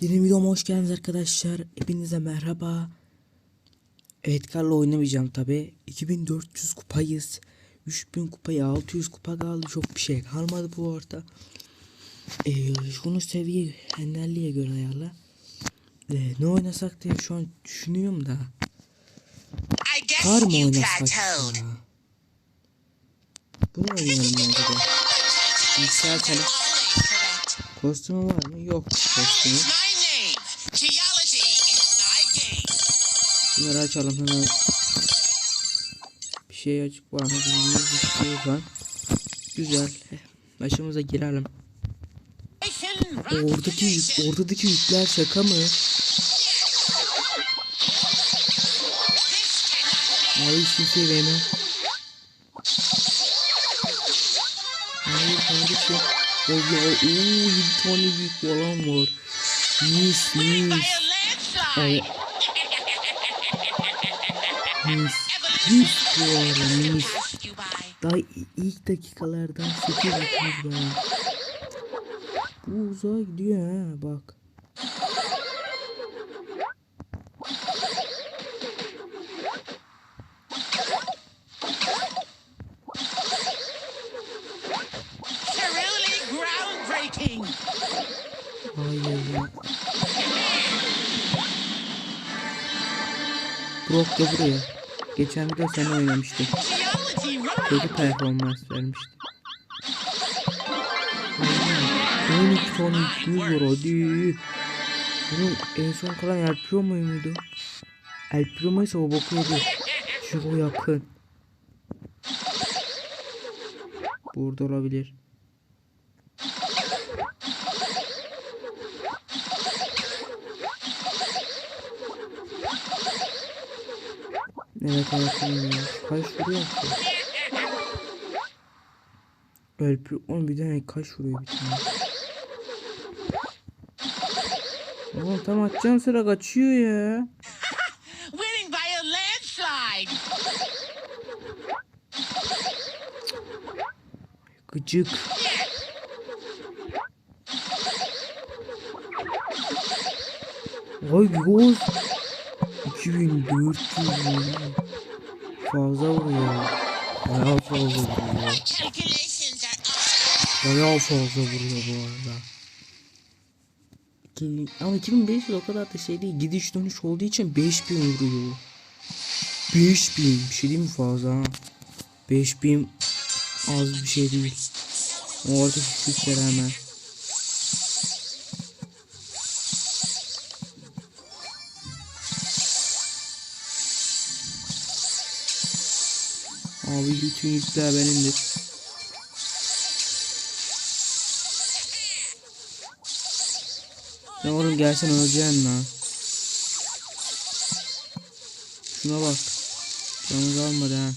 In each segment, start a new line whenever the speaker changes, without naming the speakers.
Yeni videoma hoş geldiniz arkadaşlar. Hepinize merhaba. Evet Karla oynamayacağım tabi. 2400 kupayız. 3000 kupaya 600 kupa kaldı. Çok bir şey kalmadı bu arada. Ee, şunu seviye enderliğe göre ayarla. Ee, ne oynasak diye şu an düşünüyorum da. Kar mı oynasak ya? Bunu oynayalım bence de. Yükseltelim. Kostümü var mı? Yok kostümü. Bunları açalım hemen. Bir şey açık var mı. Bir şey var. Güzel. Başımıza girelim. Oradaki yük, oradaki yükler şaka mı? Abi kimse verme. Hayır kardeşim. Ya ooo bir tane büyük falan var. Mis mis. Ay. Mis. Mis bu arada mis. Daha ilk dakikalardan 8 atıyoruz daha. Bu uzağa gidiyor ha bak. Brock da buraya. Geçen video sen
rocks.
Kötü performans vermişti. Aynen. 12 tane yüz var hadi. Bunun en son kalan El Primo muydu? El Primo ise o yedi. Çok yakın. Burada olabilir. Evet evet. Kaç vuruyor ki? Primo bir tane kaç vuruyor bir tane. Oğlum tam atacağım sıra kaçıyor ya.
Winning by a landslide.
Gıcık. Ay yoz. 2400 lira. Fazla vuruyor. Bayağı fazla vuruyor. Bayağı fazla vuruyor bu arada. Ama 2500 o kadar da şey değil. Gidiş dönüş olduğu için 5000 vuruyor. 5000 bir şey değil mi fazla ha? 5000 az bir şey değil. Orada küçükler hemen. Abi bütün yükler benimdir. Ya oğlum gelsen öleceksin lan. Şuna bak. Canımız almadı ha.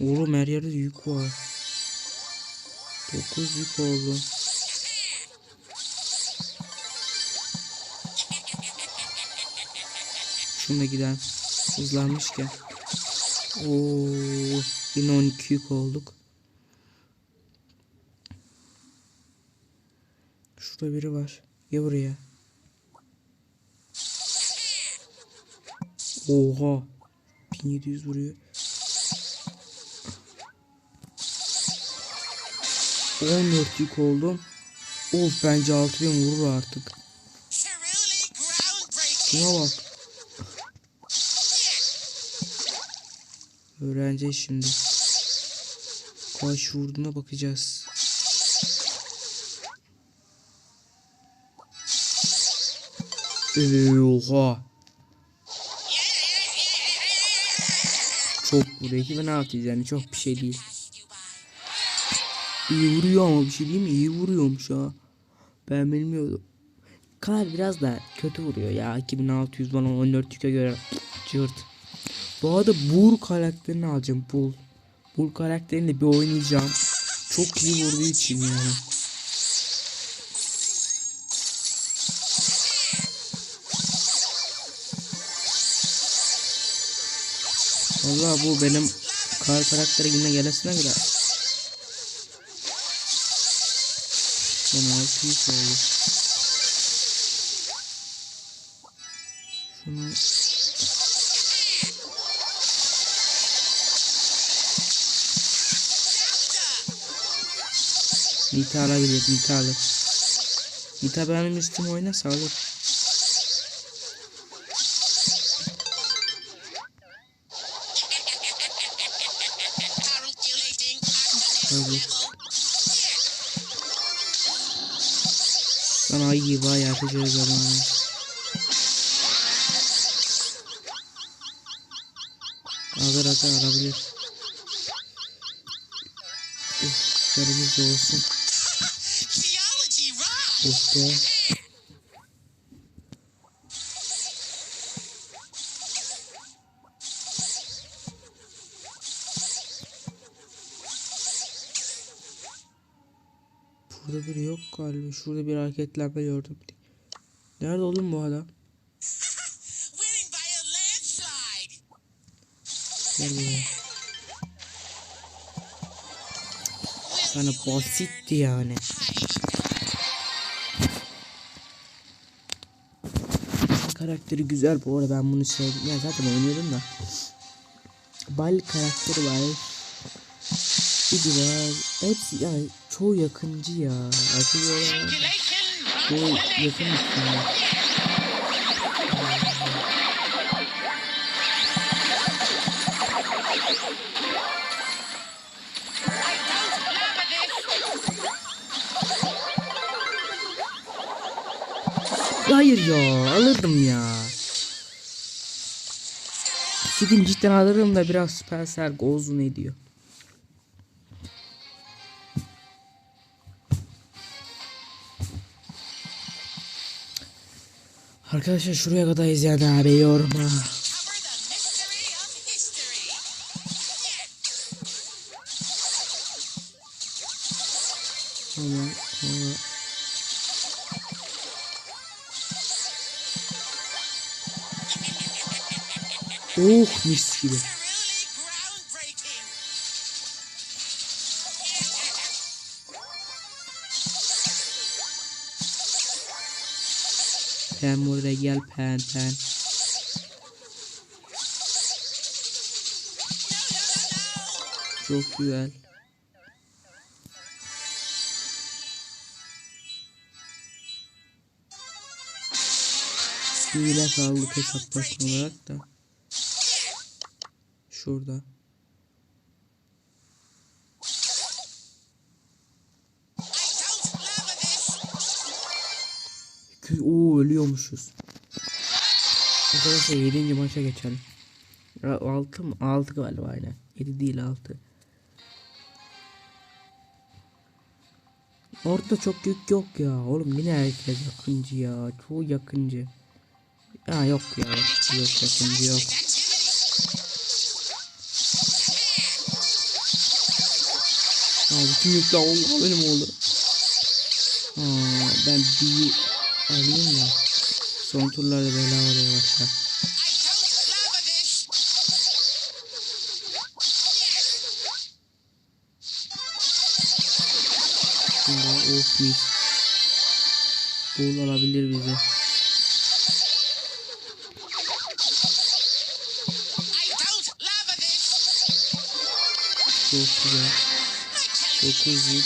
Oğlum her yerde yük var. 9 yük oldu. Şuna giden hızlanmışken. Oo, yine 12 yük olduk. Şurada biri var. Gel buraya. Oha. 1700 vuruyor. 14 yük oldum. Of bence 6000 vurur artık. Şuna bak. Öğreneceğiz şimdi. Kaç vurduğuna bakacağız. Ee, Oha. Çok vuruyor. 2600 yani çok bir şey değil. İyi vuruyor ama bir şey değil mi? İyi vuruyormuş ha. Ben bilmiyordum. Kar biraz da kötü vuruyor ya. 2600 bana 14 yüke göre cırt. Bu arada Bull karakterini alacağım. Bull. Bull karakterini bir oynayacağım. Çok iyi vurduğu için yani. Vallahi bu benim kar karakteri yine gelesine kadar. Ben 600 oldu. Nita alabilir, Nita alır. Nita benim üstüme oynasa alır.
Level.
Lan ay gibi ay atacağız zamanı. Alır alır alabilir. Canımız da olsun. Be. Burada biri yok galiba. Şurada bir hareketlenme gördüm. Nerede oğlum bu adam? Buraya. Sana basitti yani. Karakteri güzel bu arada ben bunu sevdim. Ya zaten oynuyordum da. Bal karakteri var. Bir var. Hepsi yani çoğu yakıncı ya. Acıyorlar. Çoğu yakın üstüne. Hayır ya alırdım ya. Gidin cidden alırım da biraz Supercell Gozun ediyor. Arkadaşlar şuraya kadar izleyen abi yorma. Oh mis gibi. Pen buraya gel pen pen. Çok güzel. Hile kaldık hesaplaşma olarak da. Şurada. Oo ölüyormuşuz. Arkadaşlar 7. maça geçelim. 6 mı? 6 galiba aynen. 7 değil 6. Orada çok yük yok ya. Oğlum yine herkes yakıncı ya. Çoğu yakıncı. Ha yok ya. Yok yakıncı yok. Aa, bütün yükler Allah benim oldu. Aa, ben bir alayım da. Son turlarda bela oraya başlar. Şimdi of mis. Bul alabilir bizi. Çok güzel.
My
Dokuz yük.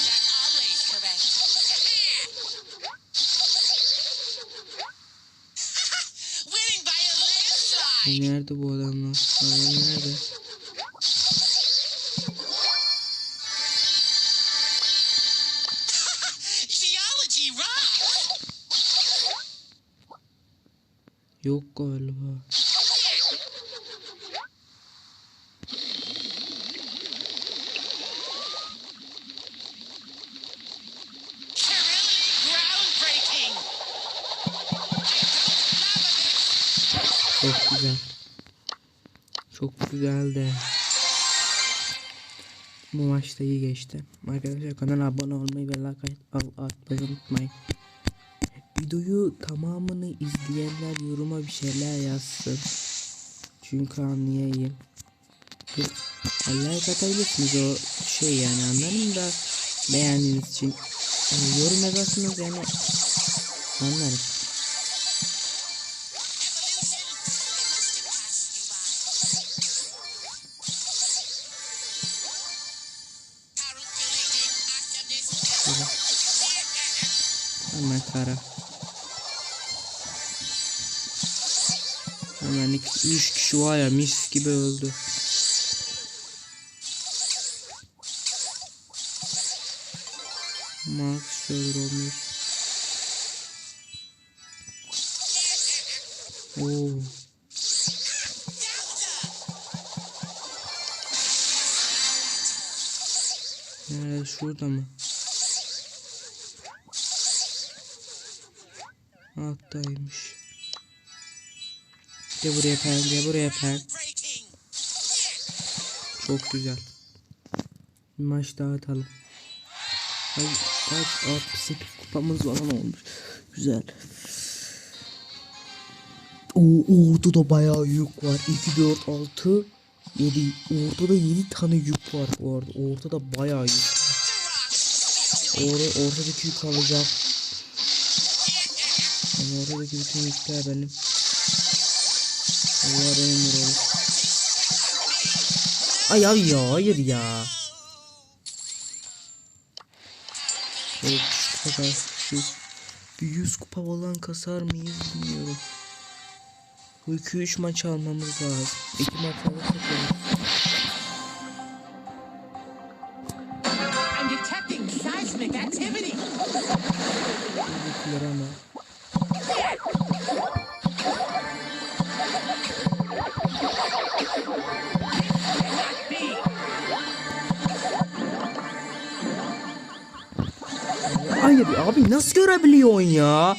Nerede bu adamlar? Adam nerede? Yok galiba. Çok güzel. Çok güzel de. Bu maçta iyi geçti. Arkadaşlar kanala abone olmayı ve like atmayı unutmayın. Videoyu tamamını izleyenler yoruma bir şeyler yazsın. Çünkü anlayayım. Like atabilirsiniz o şey yani anlarım da beğendiğiniz için Yani yorum yazarsanız yani anlarım. Hemen kara. Hemen iki, üç kişi var ya mis gibi öldü. Max şöyle olmuş. Oo. Nerede şurada mı? Alttaymış. Gel buraya pen, gel buraya.
Breaking.
Çok güzel. Bir maç daha atalım. Kaç, kaç 68 kupamız falan olmuş. Güzel. Oo, orada da bayağı yük var. 2, 4, 6, 7. Ortada 7 tane yük var bu arada. Ortada bayağı yük var. Orada, ortadaki yük alacak. Ama oradaki bütün yükler benim. Allah benim vuralım. Ay abi ya hayır ya. Evet kupa kasmışız. Bir 100 kupa olan kasar mıyız bilmiyorum. Bu 2-3 maç almamız lazım. 2 maç alırsak olur.
I'm detecting seismic activity.
Buradakiler ama. Hayır abi nasıl görebiliyorsun ya?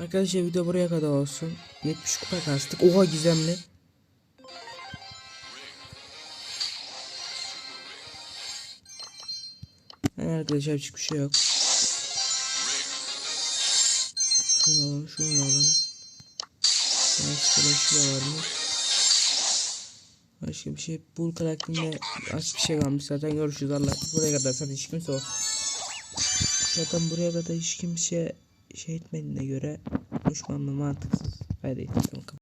Arkadaşlar video buraya kadar olsun. 70 kupa kastık. Oha gizemli. Arkadaşlar hiçbir şey yok. Şunu alalım, şunu alalım. Başka da şu da varmış. Başka bir şey. Bu karakterinde az bir şey kalmış zaten görüşürüz Allah. Buraya kadar zaten hiç kimse o. Zaten buraya kadar hiç kimse şey etmediğine göre konuşmam mantıksız. Haydi tamam.